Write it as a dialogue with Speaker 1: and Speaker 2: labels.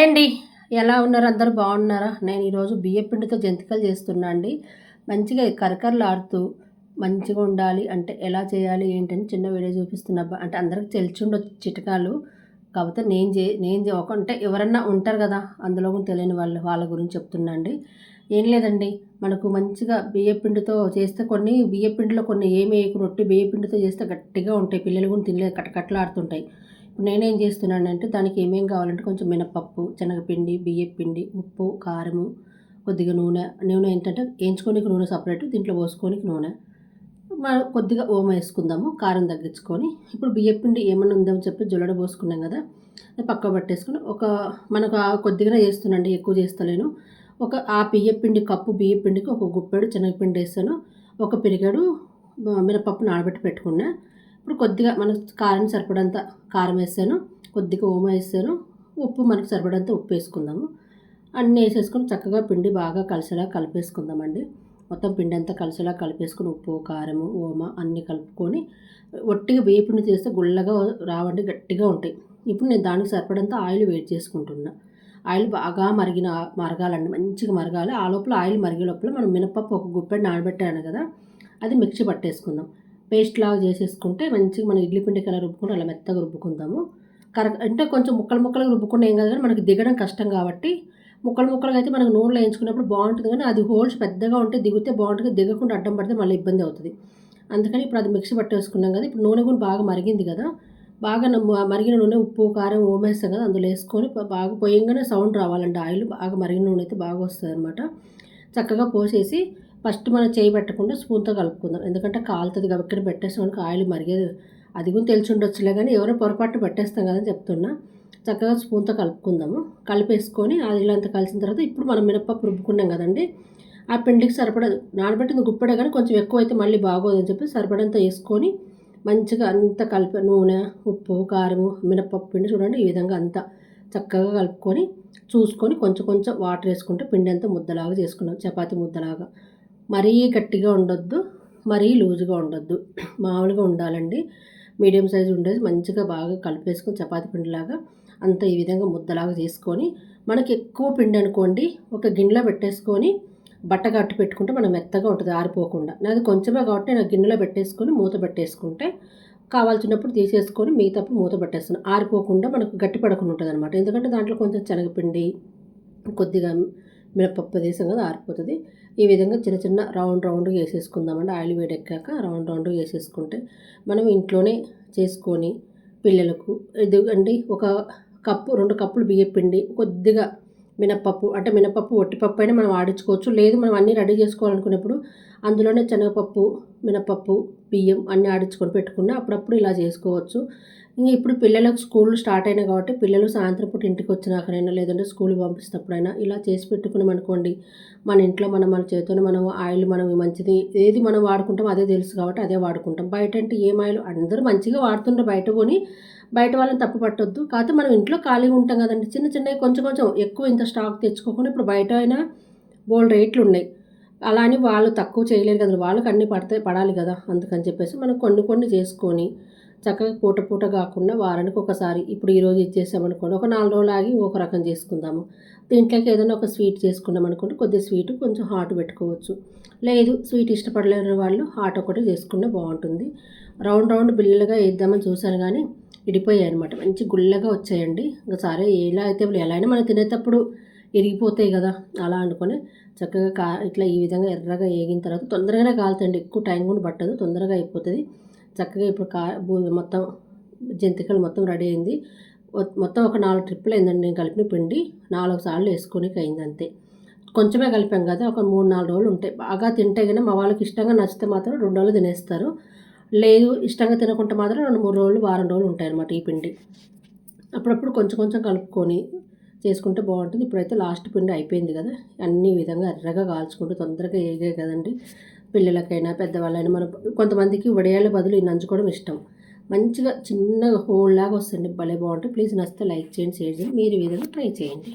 Speaker 1: Hi అండి ఎలా ఉన్నారు? అందరూ బాగున్నారా? నేను ఈరోజు బియ్య పిండితో జంతికలు చేస్తున్నా అండి. మంచిగా కరకరలు ఆడుతూ మంచిగా ఉండాలి. అంటే ఎలా చేయాలి? ఏంటని చిన్న వీడియో చూపిస్తున్నా. అంటే అందరికి తెలిసిండొచ్చు చిటకాలు. కాకపోతే నేను చే నేను ఒక అంటే ఎవరన్నా ఉంటారు కదా అందులో తెలియని వాళ్ళు వాళ్ళ గురించి చెప్తున్నా అండి. ఏం లేదండి. మనకు మంచిగా బియ్యపిండితో చేస్తే కొన్ని బియ్యపిండిలో కొన్ని ఏమి వేయకు రొట్టి బియ్యపిండితో చేస్తే గట్టిగా ఉంటాయి. పిల్లలు కూడా తినలేదు ఇప్పుడు నేనేం చేస్తున్నానంటే దానికి ఏమేం కావాలంటే కొంచెం మినపప్పు శనగపిండి బియ్యపిండి ఉప్పు కారము కొద్దిగా నూనె. నూనె ఏంటంటే వేయించుకోనికి నూనె సపరేట్ దీంట్లో పోసుకోనికి నూనె. కొద్దిగా ఓమ వేసుకుందాము కారం తగ్గించుకొని. ఇప్పుడు బియ్యపిండి ఏమన్నా ఉందని చెప్పి జొల్లడ పోసుకున్నాం కదా పక్క పట్టేసుకుని ఒక మనకు కొద్దిగానే చేస్తున్నాండి ఎక్కువ చేస్తలేను. ఒక ఆ బియ్యపిండి కప్పు బియ్యపిండికి ఒక గుప్పెడు శనగపిండి వేస్తాను. ఒక పిరిగడు మినపప్పు నానబెట్టి పెట్టుకున్నా. ఇప్పుడు కొద్దిగా మనకు కారం సరిపడంత కారం వేసాను కొద్దిగా ఓమ వేసాను ఉప్పు మనకు సరిపడంత ఉప్పు వేసుకుందాము. అన్నీ వేసేసుకొని చక్కగా పిండి బాగా కలిసేలా కలిపేసుకుందామండి. మొత్తం పిండి అంతా కలిసేలా కలిపేసుకొని ఉప్పు కారము ఓమ అన్నీ కలుపుకొని ఒట్టిగా వేపుని చేస్తే గుళ్ళగా రావండి గట్టిగా ఉంటాయి. ఇప్పుడు నేను దానికి సరిపడంత ఆయిల్ వేడి చేసుకుంటున్నా. ఆయిల్ బాగా మరిగిన మరగాలండి మంచిగా మరగాలి. ఆ లోపల ఆయిల్ మరిగే లోపల మనం మినపప్పు ఒక గుప్పెడు నానబెట్టాను కదా అది మిక్సీ పట్టేసుకుందాం. పేస్ట్ లాగా చేసేసుకుంటే మంచిగా మనం ఇడ్లీ పిండి కలర్ రుబ్బుకుంటే అలా మెత్తగా రుబ్బుకుందాము. కరెక్ట్ అంటే కొంచెం ముక్కలు ముక్కలుగా రుబ్బుకుంటే ఏం కాదు కానీ మనకి దిగడం కష్టం కాబట్టి ముక్కలు ముక్కలుగా అయితే మనకు నూనెలో వేయించుకున్నప్పుడు బాగుంటుంది కానీ అది హోల్స్ పెద్దగా ఉంటే దిగితే బాగుంటుంది దిగకుండా అడ్డం పడితే మళ్ళీ ఇబ్బంది అవుతుంది. అందుకని ఇప్పుడు అది మిక్సీ పట్టేసుకున్నాం కదా ఇప్పుడు నూనె కూడా బాగా మరిగింది కదా బాగా మరిగిన నూనె ఉప్పు కారం ఓమేస్తాం కదా అందులో వేసుకొని బాగా పోయంగానే సౌండ్ రావాలండి ఆయిల్ బాగా మరిగిన నూనె అయితే బాగా వస్తుంది అనమాట చక్కగా పోసేసి ఫస్ట్ మనం చేయి పెట్టకుండా స్పూన్తో కలుపుకుందాం. ఎందుకంటే కాలుతుంది కాబట్టి ఇక్కడ పెట్టేసాం ఆయిల్ మరిగేది. అది కూడా తెలిసి ఉండొచ్చులే కానీ ఎవరో పొరపాటు పెట్టేస్తాం కదా చెప్తున్నా. చక్కగా స్పూన్తో కలుపుకుందాము. కలిపేసుకొని అది అంతా కలిసిన తర్వాత ఇప్పుడు మనం మినప్పప్పు రుబ్బుకున్నాం కదండి. ఆ పిండికి సరిపడదు నానబెట్టింది గుప్పడే కానీ కొంచెం ఎక్కువ అయితే మళ్ళీ బాగోదని చెప్పి సరిపడంత వేసుకొని మంచిగా అంత కలిపి నూనె ఉప్పు కారము మినప్పప్పు పిండి చూడండి ఈ విధంగా అంతా చక్కగా కలుపుకొని చూసుకొని కొంచెం కొంచెం వాటర్ వేసుకుంటే పిండి అంతా ముద్దలాగా చేసుకున్నాం. చపాతి ముద్దలాగా. మరీ గట్టిగా ఉండొద్దు మరీ లూజుగా ఉండొద్దు. మామూలుగా ఉండాలండి. మీడియం సైజు ఉండేది మంచిగా బాగా కలిపేసుకొని చపాతి పిండిలాగా అంత ఈ విధంగా ముద్దలాగా చేసుకొని మనకి ఎక్కువ పిండి అనుకోండి ఒక గిన్నెలో పెట్టేసుకొని బట్ట కట్టి పెట్టుకుంటే మనం మెత్తగా ఉంటుంది ఆరిపోకుండా. నాది కొంచెమే కాబట్టి నేను గిన్నెలో పెట్టేసుకొని మూత పెట్టేసుకుంటే కావాల్సినప్పుడు తీసేసుకొని మిగతాప్పుడు మూత పెట్టేస్తాను. ఆరిపోకుండా మనకు గట్టి పడకుండా ఉంటుంది అనమాట ఎందుకంటే దాంట్లో కొంచెం శనగపిండి కొద్దిగా మినపప్పు వేసాం కదా ఆరిపోతుంది. ఈ విధంగా చిన్న చిన్న రౌండ్ రౌండ్గా వేసేసుకుందామండి. ఆయిల్ వేడెక్కాక రౌండ్ రౌండ్గా వేసేసుకుంటే మనం ఇంట్లోనే చేసుకొని పిల్లలకు ఎందుకండి ఒక కప్పు రెండు కప్పులు బియ్యం పిండి కొద్దిగా మినపప్పు అంటే మినపప్పు ఒట్టిపప్పు అయినా మనం ఆడించుకోవచ్చు. లేదు మనం అన్నీ రెడీ చేసుకోవాలనుకున్నప్పుడు అందులోనే శనగపప్పు మినపప్పు బియ్యం అన్నీ ఆడించుకొని పెట్టుకున్న అప్పుడప్పుడు ఇలా చేసుకోవచ్చు. ఇంకా ఇప్పుడు పిల్లలకు స్కూల్ స్టార్ట్ అయినా కాబట్టి పిల్లలు సాయంత్రం పూట ఇంటికి వచ్చినాకనైనా లేదంటే స్కూల్కి పంపిస్తున్నప్పుడైనా ఇలా చేసి పెట్టుకున్నాం అనుకోండి. మన ఇంట్లో మనం మన చేతితో మనం ఆయిల్ మనం మంచిది ఏది మనం వాడుకుంటాం అదే తెలుసు కాబట్టి అదే వాడుకుంటాం. బయట అంటే ఏం ఆయిల్? అందరూ మంచిగా వాడుతుండ్రు బయట కొని బయట వాళ్ళని తప్పు పట్టొద్దు. కాకపోతే మనం ఇంట్లో ఖాళీగా ఉంటాం కదండి. చిన్న చిన్నవి కొంచెం కొంచెం ఎక్కువ ఇంత స్టాక్ తెచ్చుకోకుండా ఇప్పుడు బయట అయినా బోల్డ్ రేట్లు ఉన్నాయి. అలా అని వాళ్ళు తక్కువ చేయలేరు కదా వాళ్ళకి అన్ని పడితే పడాలి కదా అందుకని చెప్పేసి మనం కొన్ని కొన్ని చేసుకొని చక్కగా పూట పూట కాకుండా వారానికి ఒకసారి ఇప్పుడు ఈరోజు ఇచ్చేసామనుకోండి ఒక నాలుగు రోజులు ఆగి ఇంకొక రకం చేసుకుందాము. దీంట్లోకి ఏదైనా ఒక స్వీట్ చేసుకున్నాం అనుకోండి కొద్దిగా స్వీట్ కొంచెం హాట్ పెట్టుకోవచ్చు. లేదు స్వీట్ ఇష్టపడలేని వాళ్ళు హాట్ ఒకటి చేసుకుంటే బాగుంటుంది. రౌండ్ రౌండ్ బిల్లలుగా వేద్దామని చూశాను కానీ ఇడిపోయాయి అనమాట మంచి గుళ్ళగా వచ్చాయండి. ఇంకా సరే ఎలా అయితే ఎలా అయినా మనం తినేటప్పుడు ఇరిగిపోతాయి కదా అలా అనుకొని చక్కగా కా ఇట్లా ఈ విధంగా ఎర్రగా వేగిన తర్వాత తొందరగానే కాలుతండి ఎక్కువ టైం కూడా పట్టదు తొందరగా అయిపోతుంది. చక్కగా ఇప్పుడు కా మొత్తం జంతికలు మొత్తం రెడీ అయింది. మొత్తం ఒక నాలుగు ట్రిప్పులు అయిందండి నేను కలిపిన పిండి. నాలుగు సార్లు వేసుకొని అయింది అంతే. కొంచెమే కలిపాం కదా ఒక మూడు నాలుగు రోజులు ఉంటాయి. బాగా తింటే కానీ మా వాళ్ళకి ఇష్టంగా నచ్చితే మాత్రం రెండు రోజులు తినేస్తారు. లేదు ఇష్టంగా తినకుంటే మాత్రం రెండు మూడు రోజులు వారం రోజులు ఉంటాయి అన్నమాట ఈ పిండి. అప్పుడప్పుడు కొంచెం కొంచెం కలుపుకొని చేసుకుంటే బాగుంటుంది. ఇప్పుడైతే లాస్ట్ పిండి అయిపోయింది కదా అన్ని విధంగా ఎర్రగా కాల్చుకుంటూ తొందరగా ఏగే కదండి. పిల్లలకైనా పెద్దవాళ్ళైనా మనం కొంతమందికి వడియాల బదులు ఈ నంచుకోవడం ఇష్టం. మంచిగా చిన్నగా హోల్ లాగా వస్తుంది. భలే బాగుంటుంది. ప్లీజ్ నచ్చితే లైక్ చేయండి షేర్ చేయండి. మీరు ఈ విధంగా ట్రై చేయండి.